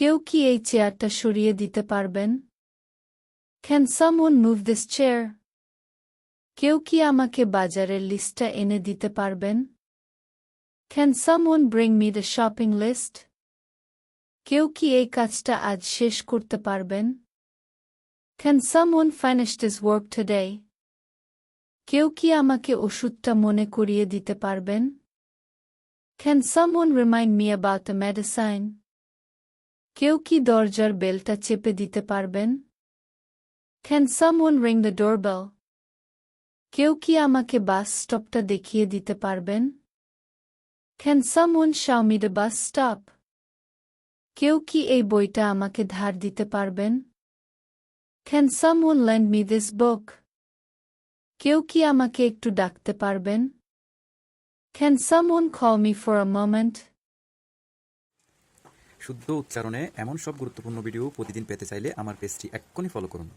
কেউ কি এই চেয়ারটা সরিয়ে দিতে পারবেন? Can someone move this chair কেউ কি আমাকে বাজারের লিস্টটা এনে দিতে পারবেন? Can someone bring me the shopping list কেউ কি এই কাজটা আজ শেষ করতে পারবেন? Can someone finish this work today কেউ কি আমাকে ওষুধটা মনে করিয়ে দিতে পারবেন? Can someone remind me about the medicine কেউ কি দরজার বেলটা চেপে দিতে পারবেন can someone ring the doorbell কেউ কি আমাকে বাস স্টপটা দেখিয়ে দিতে পারবেন can someone show me the bus stop কেউ কি এই বইটা আমাকে ধার দিতে পারবেন can someone lend me this book কেউ কি আমাকে একটু ডাকতে পারবেন can someone call me for a moment শুদ্ধ উচ্চারণে এমন সব গুরুত্বপূর্ণ ভিডিও প্রতিদিন পেতে চাইলে আমার পেজটি এক্ষুনি ফলো করুন।